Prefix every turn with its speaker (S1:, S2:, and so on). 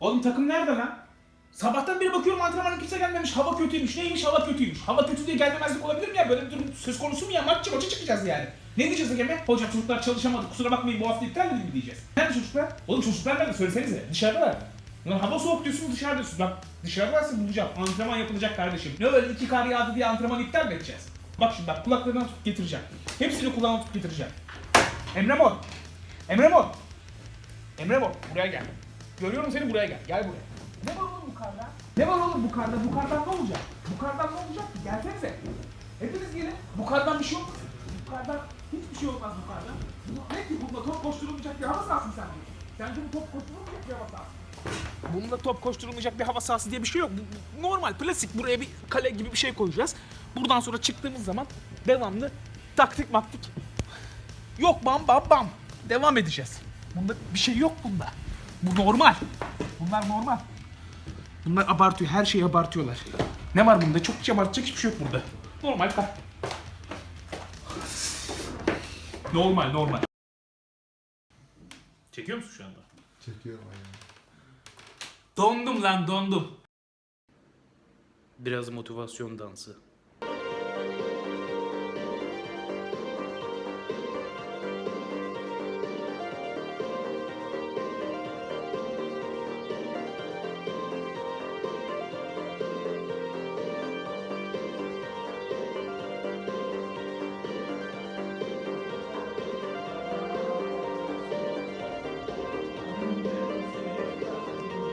S1: Oğlum takım nerede lan? Sabahtan beri bakıyorum antrenmana kimse gelmemiş. Hava kötüymüş. Neymiş hava kötüymüş. Hava kötü diye gelmemezlik olabilir mi ya? Böyle bir durum söz konusu mu ya? Maççı maça çıkacağız yani. Ne diyeceğiz Egemen? Hocam çocuklar çalışamadı. Kusura bakmayın bu hafta iptal edildi mi diyeceğiz. Nerede çocuklar? Oğlum çocuklar nerede? Söylesenize. Dışarıdalar. Lan hava soğuk diyorsunuz dışarıda diyorsunuz. Bak dışarıdaysa bulacağım. Antrenman yapılacak kardeşim. Ne öyle iki kar yağdı diye antrenman iptal mi edeceğiz? Bak şimdi bak kulaklarından tutup getireceğim. Hepsini kulağına tutup getireceğim. Emre Mor. Emre Mor. Emre Mor buraya gel. Görüyorum seni buraya gel. Gel buraya. Ne var oğlum bu karda? Ne var oğlum bu karda? Bu kardan ne olacak? Bu kardan ne olacak ki? Gelsenize. Hepiniz gelin. Bu kardan bir şey olmaz. Bu kardan hiçbir şey olmaz bu kardan. Ne ki bunda top koşturulmayacak bir hava sahası sen diyorsun. Sence bu top koşturulmayacak bir hava sahası. Bunda top koşturulmayacak bir hava sahası diye bir şey yok. Bu- bu Normal, klasik. Buraya bir kale gibi bir şey koyacağız. Buradan sonra çıktığımız zaman devamlı taktik maktik Yok bam bam bam. Devam edeceğiz. Bunda bir şey yok bunda. Bu normal. Bunlar normal. Bunlar abartıyor. Her şeyi abartıyorlar. Ne var bunda? Çok hiç abartacak hiçbir şey yok burada. Normal kal. Normal normal. Çekiyor musun şu anda?
S2: Çekiyorum ayağını.
S1: Dondum lan dondum. Biraz motivasyon dansı.